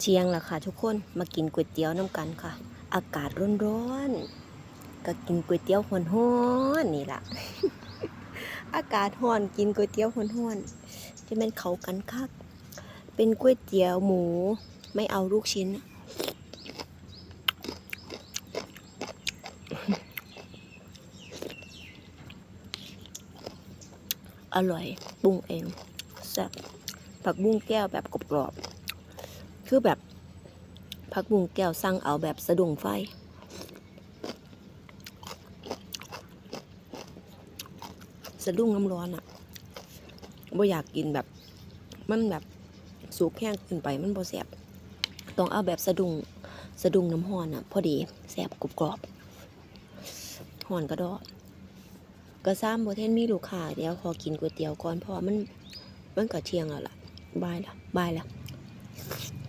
เชียงล่ะค่ะทุกคนมากินก๋วยเตี๋ยวน้ำกันค่ะ อากาศร้อนๆก็กินก๋วยเตี๋ยวฮ้อนๆนี่ล่ะ อากาศร้อนกินก๋วยเตี๋ยวฮ้อนๆจะเป็นเขากันคัก เป็นก๋วยเตี๋ยวหมูไม่เอาลูกชิ้น อร่อยปรุงเองแซ่บผักบุ้งแก้วแบบกรอบๆ คือแบบผักบุ้งแก้วสั่งเอาแบบสะดุ้งไฟ สะดุ้งน้ำร้อนอะ่ะบ่อยากกินแบบ มันแบบสุกแห้งเกินไปมันบ่แซ่บต้องเอาแบบสะดุ้งสะดุ้งน้ำห้อนอะ่ะ พอดีแซ่บกรอบห่อนกระดอกก็ซ้ำบ่เทนมีลูกค้าเดี๋ยวขอกินก๋วยเตี๋ยวก่อนเพราะว่ามันมันก็เที่ยงแล้วล่ะบายล้วบายล้วอืม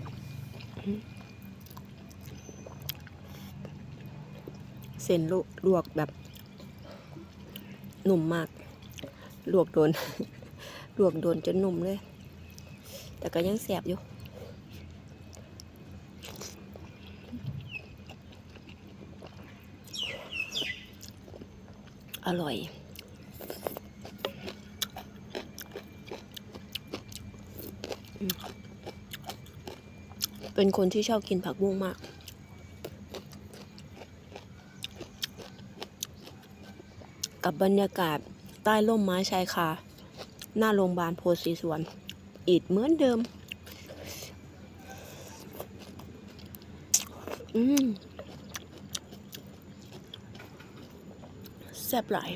เส้นลวกลวกแบบหนุ่มมาก ลวกโดน ลวกโดนจนนุ่มเลย แต่ก็ยังแสบอยู่อร่อย เป็นคนที่ชอบกินผักบุ้งมาก กับบรรยากาศใต้ร่มไม้ชายคา หน้าโรงพยาบาลโพสีสวนอีดเหมือนเดิม อืมแซ่บหลาย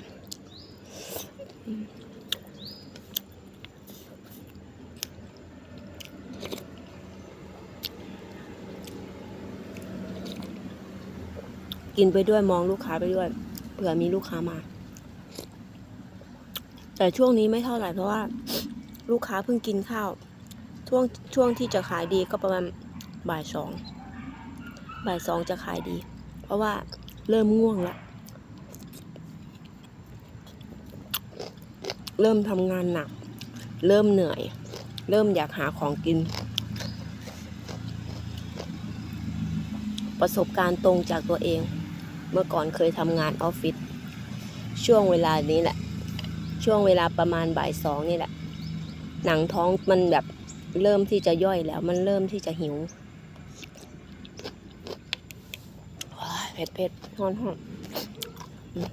กินไปด้วยมองลูกค้าไปด้วยเผื่อมีลูกค้ามา แต่ช่วงนี้ไม่เท่าไหร่เพราะว่า ลูกค้าเพิ่งกินข้าว ช่วงช่วงที่จะขายดีก็ประมาณบ่ายสองบ่ายสองจะขายดี เพราะว่าเริ่มง่วงแล้วเริ่มทำงานหนัก เริ่มเหนื่อย เริ่มอยากหาของกิน ประสบการณ์ตรงจากตัวเอง เมื่อก่อนเคยทำงานออฟฟิศช่วงเวลานี้แหละ ช่วงเวลาประมาณบ่ายสองนี่แหละ หนังท้องมันแบบเริ่มที่จะย่อยแล้ว มันเริ่มที่จะหิวเผ็ดเผ็ดๆฮ้อนฮ้อนอืม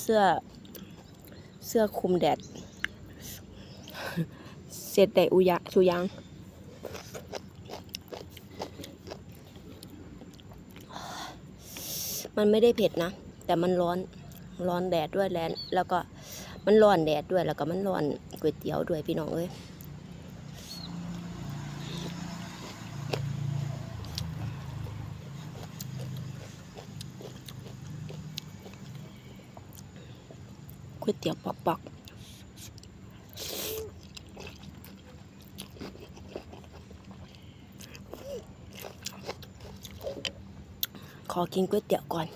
เสื้อ เสื้อคลุมแดด เสร็จแต่อุยะชูยัง มันไม่ได้เผ็ดนะ แต่มันร้อนร้อนแดดด้วยแลนแล้วก็มันร้อนแดดด้วยแล้วก็มันร้อนก๋วยเตี๋ยวด้วยพี่น้องเอ้ยก๋วยเตี๋ยวปอกๆ ขอกินก๋วยเตี๋ยวก่อน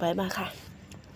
บายบายค่ะ